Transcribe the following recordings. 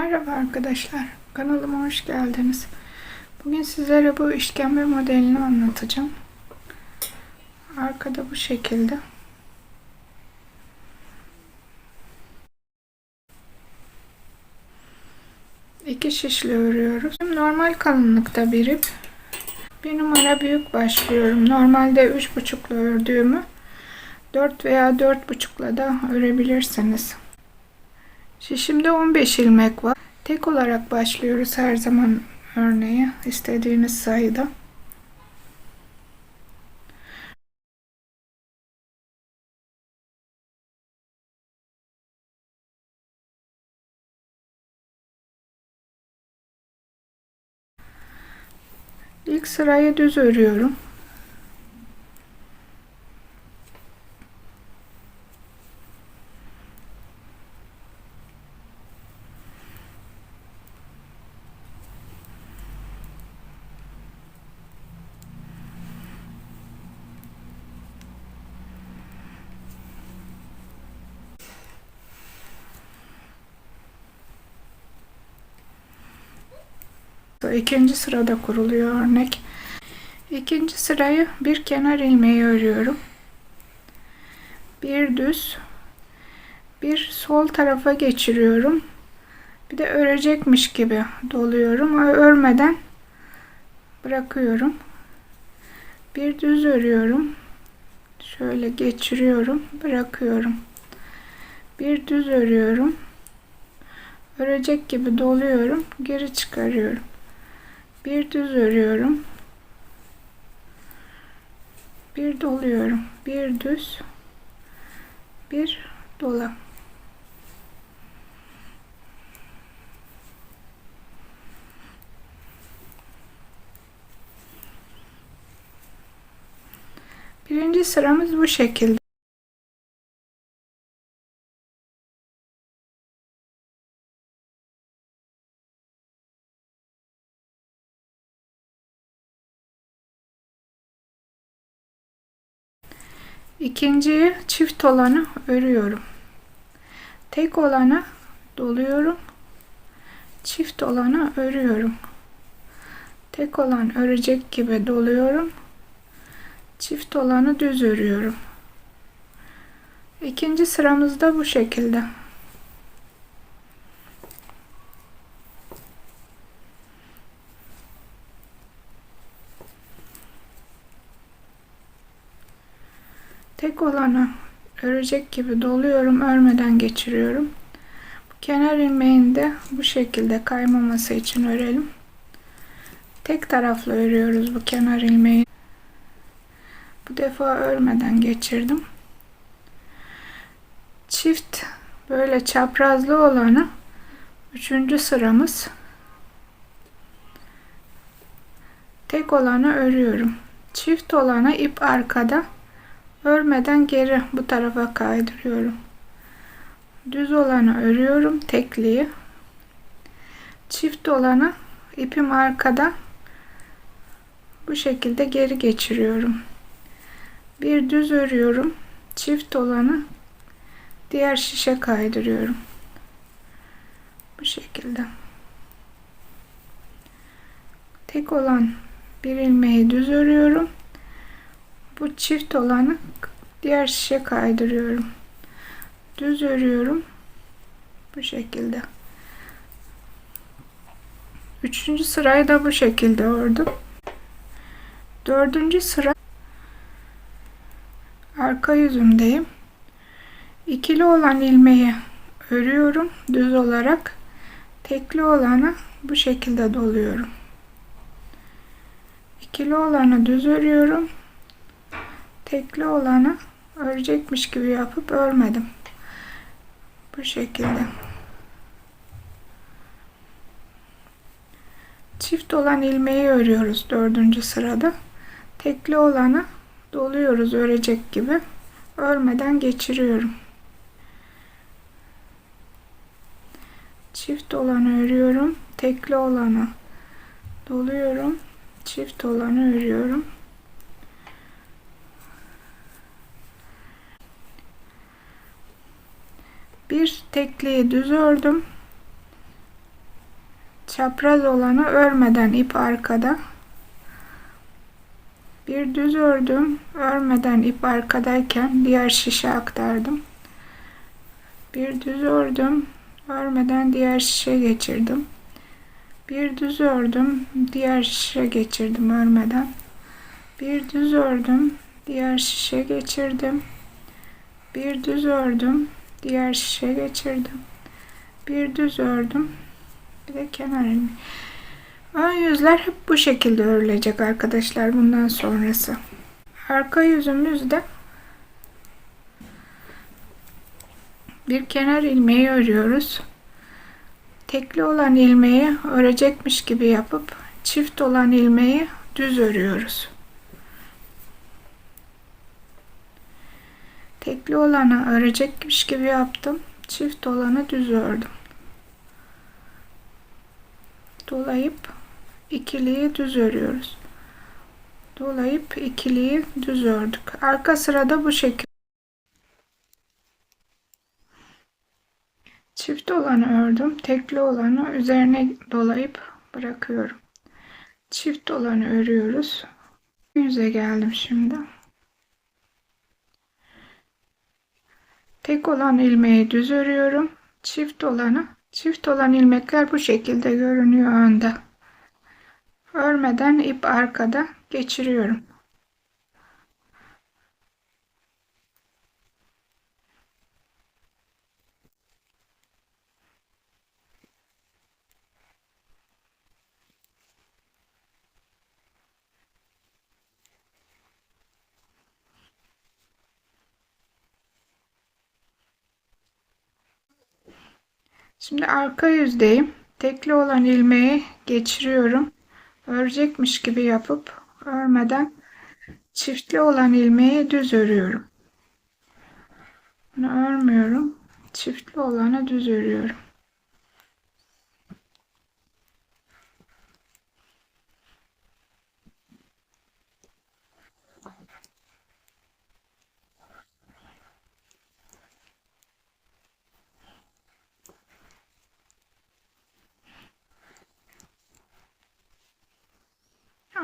Merhaba arkadaşlar, kanalıma hoş geldiniz. Bugün sizlere bu işkembe modelini anlatacağım. Arkada bu şekilde. İki şişle örüyoruz. Normal kalınlıkta bir ip. Bir numara büyük başlıyorum. Normalde üç buçukla ördüğümü 4 veya dört buçukla da örebilirsiniz. Şişimde 15 ilmek var. Tek olarak başlıyoruz her zaman örneğe istediğiniz sayıda. İlk sırayı düz örüyorum. İkinci sırada kuruluyor örnek. İkinci sırayı bir kenar ilmeği örüyorum. Bir düz, bir sol tarafa geçiriyorum. Bir de örecekmiş gibi doluyorum. Örmeden bırakıyorum. Bir düz örüyorum. Şöyle geçiriyorum, bırakıyorum. Bir düz örüyorum. Örecek gibi doluyorum, geri çıkarıyorum bir düz örüyorum. Bir doluyorum. Bir düz. Bir dola. Birinci sıramız bu şekilde İkinciyi çift olanı örüyorum. Tek olanı doluyorum. Çift olanı örüyorum. Tek olan örecek gibi doluyorum. Çift olanı düz örüyorum. İkinci sıramızda bu şekilde. Tek olanı örecek gibi doluyorum örmeden geçiriyorum. Bu kenar ilmeğini de bu şekilde kaymaması için örelim. Tek taraflı örüyoruz bu kenar ilmeği. Bu defa örmeden geçirdim. Çift böyle çaprazlı olanı üçüncü sıramız. Tek olanı örüyorum. Çift olanı ip arkada örmeden geri bu tarafa kaydırıyorum. Düz olanı örüyorum tekliği. Çift olanı ipim arkada. Bu şekilde geri geçiriyorum. Bir düz örüyorum çift olanı diğer şişe kaydırıyorum. Bu şekilde. Tek olan bir ilmeği düz örüyorum bu çift olanı diğer şişe kaydırıyorum. Düz örüyorum. Bu şekilde. Üçüncü sırayı da bu şekilde ördüm. Dördüncü sıra arka yüzümdeyim. İkili olan ilmeği örüyorum. Düz olarak tekli olanı bu şekilde doluyorum. İkili olanı düz örüyorum tekli olanı örecekmiş gibi yapıp örmedim. Bu şekilde. Çift olan ilmeği örüyoruz dördüncü sırada. Tekli olanı doluyoruz örecek gibi. Örmeden geçiriyorum. Çift olanı örüyorum. Tekli olanı doluyorum. Çift olanı örüyorum. Bir tekliği düz ördüm çapraz olanı örmeden ip arkada. Bir düz ördüm. Örmeden ip arkadayken diğer şişe aktardım. Bir düz ördüm. Örmeden diğer şişe geçirdim. Bir düz ördüm. Diğer şişe geçirdim örmeden. Bir düz ördüm. Diğer şişe geçirdim. Bir düz ördüm. Diğer şişe geçirdim. Bir düz ördüm. Bir de kenar ilmeği. Ön yüzler hep bu şekilde örülecek arkadaşlar bundan sonrası. Arka yüzümüzde bir kenar ilmeği örüyoruz. Tekli olan ilmeği örecekmiş gibi yapıp çift olan ilmeği düz örüyoruz. Tekli olanı örecekmiş gibi yaptım. Çift olanı düz ördüm. Dolayıp ikiliyi düz örüyoruz. Dolayıp ikiliyi düz ördük. Arka sırada bu şekilde. Çift olanı ördüm. Tekli olanı üzerine dolayıp bırakıyorum. Çift olanı örüyoruz. Yüze geldim şimdi. Tek olan ilmeği düz örüyorum. Çift olanı çift olan ilmekler bu şekilde görünüyor önde. Örmeden ip arkada geçiriyorum. Şimdi arka yüzdeyim. Tekli olan ilmeği geçiriyorum. Örecekmiş gibi yapıp örmeden çiftli olan ilmeği düz örüyorum. Bunu örmüyorum. Çiftli olanı düz örüyorum.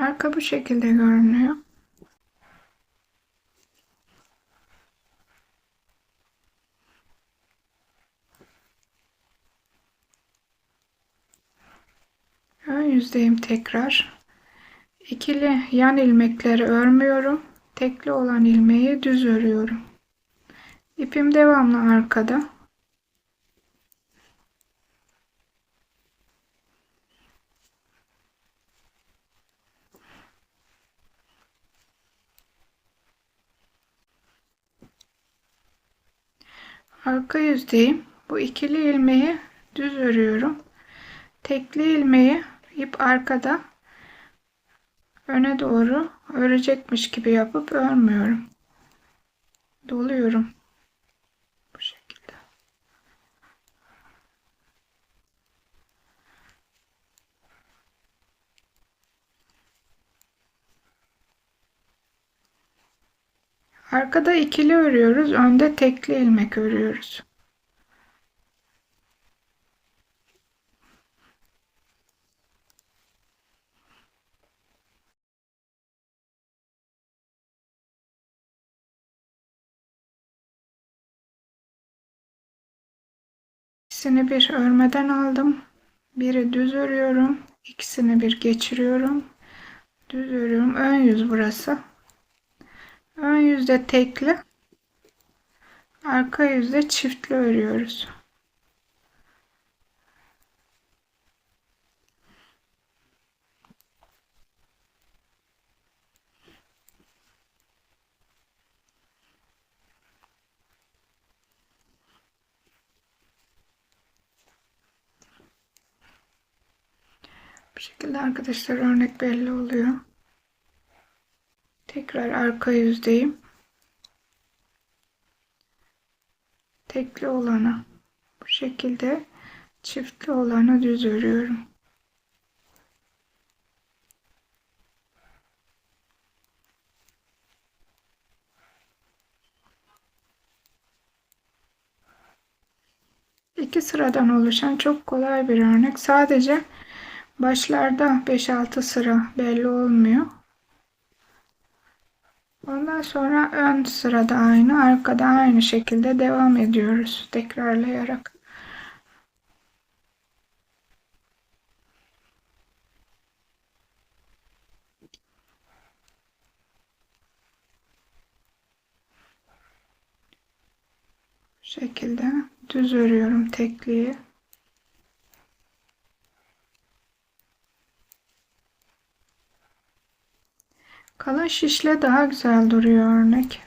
Arka bu şekilde görünüyor. Ön yüzdeyim tekrar. İkili yan ilmekleri örmüyorum. Tekli olan ilmeği düz örüyorum. İpim devamlı arkada. Arka yüzdeyim. Bu ikili ilmeği düz örüyorum. Tekli ilmeği ip arkada öne doğru örecekmiş gibi yapıp örmüyorum. Doluyorum. Arkada ikili örüyoruz. Önde tekli ilmek örüyoruz. İkisini bir örmeden aldım. Biri düz örüyorum. İkisini bir geçiriyorum. Düz örüyorum. Ön yüz burası. Ön yüzde tekli. Arka yüzde çiftli örüyoruz. Bu şekilde arkadaşlar örnek belli oluyor. Tekrar arka yüzdeyim. Tekli olanı bu şekilde çiftli olanı düz örüyorum. İki sıradan oluşan çok kolay bir örnek. Sadece Başlarda 5-6 sıra belli olmuyor. Ondan sonra ön sırada aynı, arkada aynı şekilde devam ediyoruz tekrarlayarak. Şekilde düz örüyorum tekliği. Kalın şişle daha güzel duruyor örnek.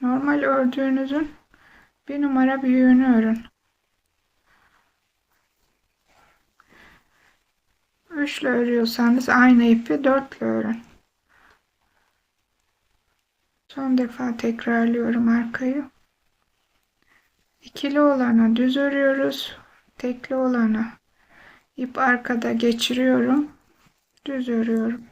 Normal ördüğünüzün bir numara büyüğünü örün. Üçle örüyorsanız aynı ipi dörtle örün. Son defa tekrarlıyorum arkayı. İkili olana düz örüyoruz. Tekli olana ip arkada geçiriyorum. Düz örüyorum.